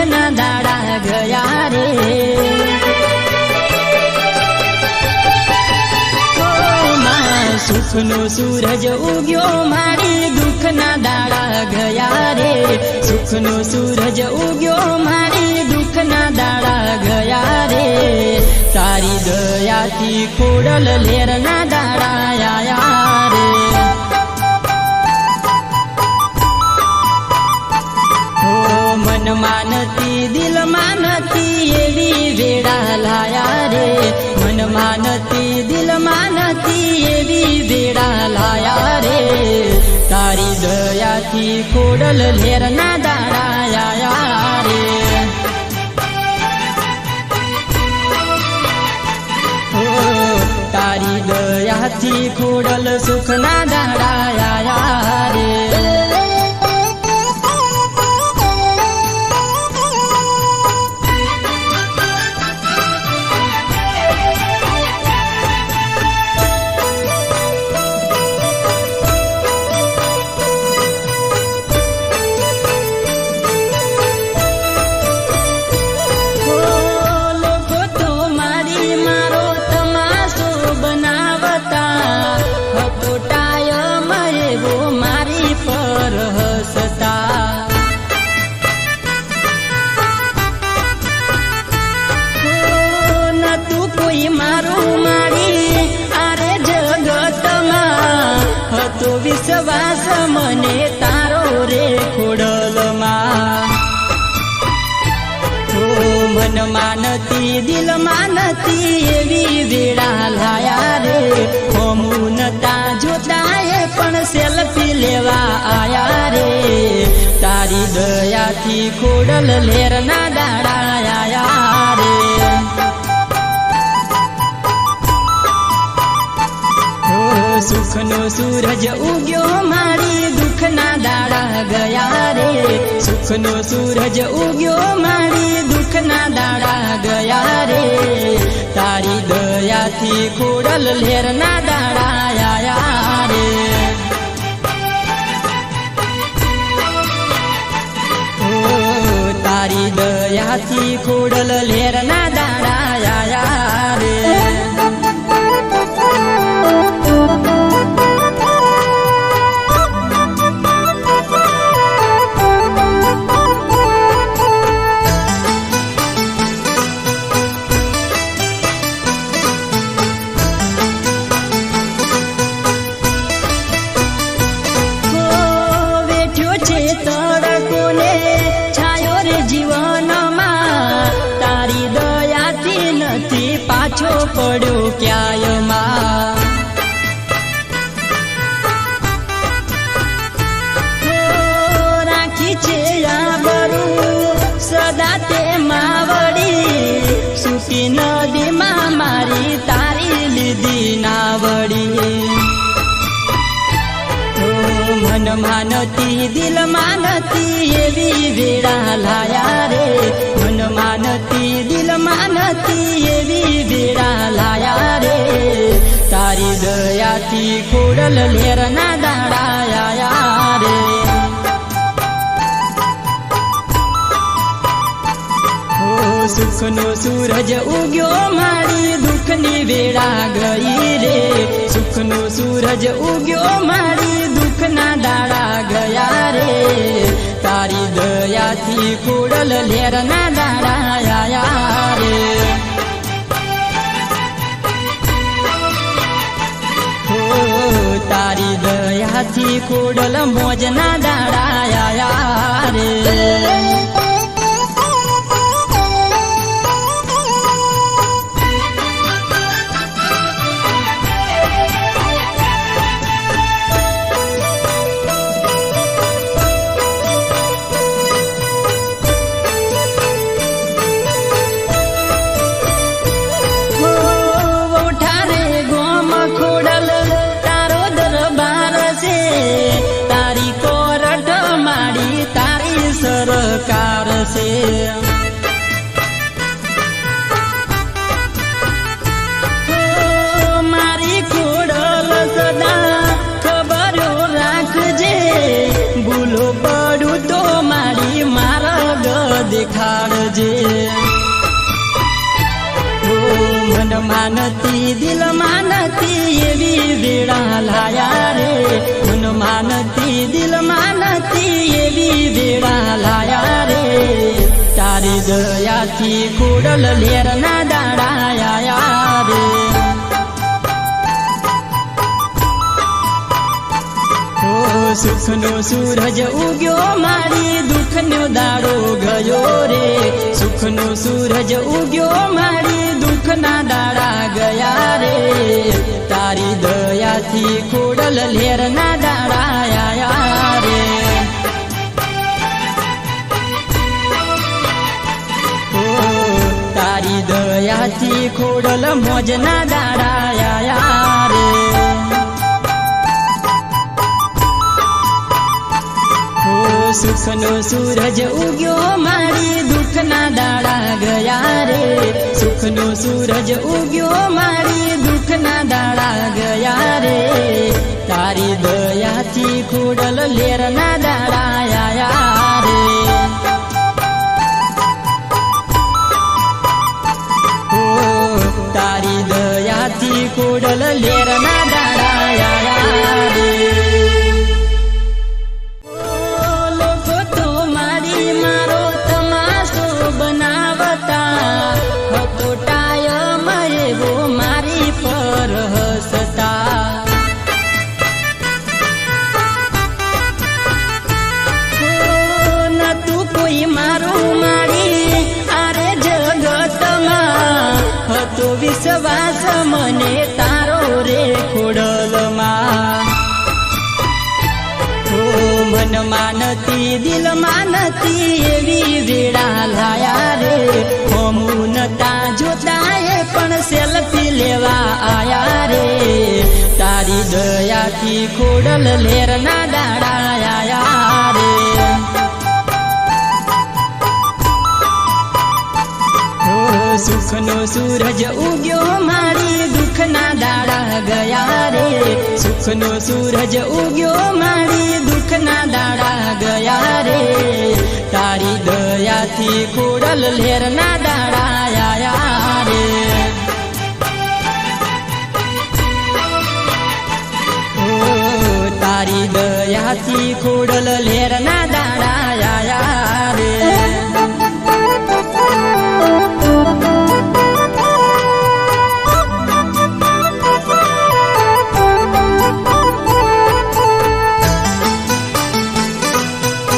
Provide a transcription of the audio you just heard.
દુઃખના દાડા ગયા રે. સુખનો સૂરજ ઉગ્યો મારી, દુઃખના દાડા ગયા રે. સુખનો સૂરજ ઉગ્યો મારી, દુઃખના દાડા ગયા રે. તારી દયાથી ખોડલ લેરના મન માનતી દિલ માનતી એવી વેડા લાયા રે. મન માનતી દિલ માનતી એવી વેડા લાયા રે. તારી દયાથી કોડલ લેરના દાડા આયા રે. તારી દયાથી ખોડલ સુખના દાડા મારું મારી આરે જગતમાં હતો વિશ્વાસ, મને તારો રે ખોડલમાં. ઓ મન માનતી દિલ માનતી એવી વેળા લાયા રે. હોમું નતા જોતાએ પણ સેલ્ફી લેવા આયા રે. તારી દયાથી ખોડલ લેરના દાડા સુખનો સૂરજ ઉગ્યો મારી, દુઃખના દાડા ગયા રે. સુખનો સૂરજ ઉગ્યો મારી, દુઃખના દાડા ગયા રે. તારી દયાથી કોડલ લેરના દાડા આયા રે. તારી દયાથી કોડલ લેરના દાડા આયા રે. પડ્યો ક્યાયમાં? માં છે આ બરું સદા તે માવડી. મારી તારી લીધી નાવડી. મન માનતી દિલ માનતી એવી વેળા લાયા. દયાથી ખોડલ લેરના દાડા આયા રે સુખનો સૂરજ ઉગ્યો મારી દુઃખની વેળા ગઈ રે સુખનો સૂરજ ઉગ્યો મારી દુઃખના દાડા ગયા રે તારી દયાથી ખોડલ લેરના દાડા આયા દયાથી કોડલ મોજના દાડા આયા રે પડું તો મારી મારા દેખાડજે. ઓ મન માનતી દિલ માનતી એવી વેળા લાયા રે. મન માનતી દિલ માનતી એવી વેળા લાયા તારી દયાથી ખોડલ લેરના દાડાયા રે સુખનો સૂરજ ઉગ્યો મારી દુઃખનો દાડો ગયો રે સુખનો સૂરજ ઉગ્યો મારી દુઃખના દાડા ગયા રે તારી દયાથી કોડલ લેરના દાડા આયા રે દયાથી ખોડલ મોજના દાડા આયા રે સુખનો સૂરજ ઉગ્યો મારી દુઃખના દાડા ગયા રે. સુખનો સૂરજ ઉગ્યો મારી દુઃખના દાડા ગયા રે. તારી દયાથી ખોડલ લેરના દાડા આયા દયાથી મન માનતી દિલ માનતી એવી વેળા લાયા રે. હોમું નતા જોતા પણ સેલ્ફી લેવા આયા રે. તારી દયાથી ખોડલ લેરના દાડા આયા રે. સુખનો સૂરજ ઉગ્યો મારી ગયા રે. સુખનો સૂરજ ઉગ્યો મારી દુઃખના દાડા ગયા રે. તારી દયાથી ખોડલ લેરના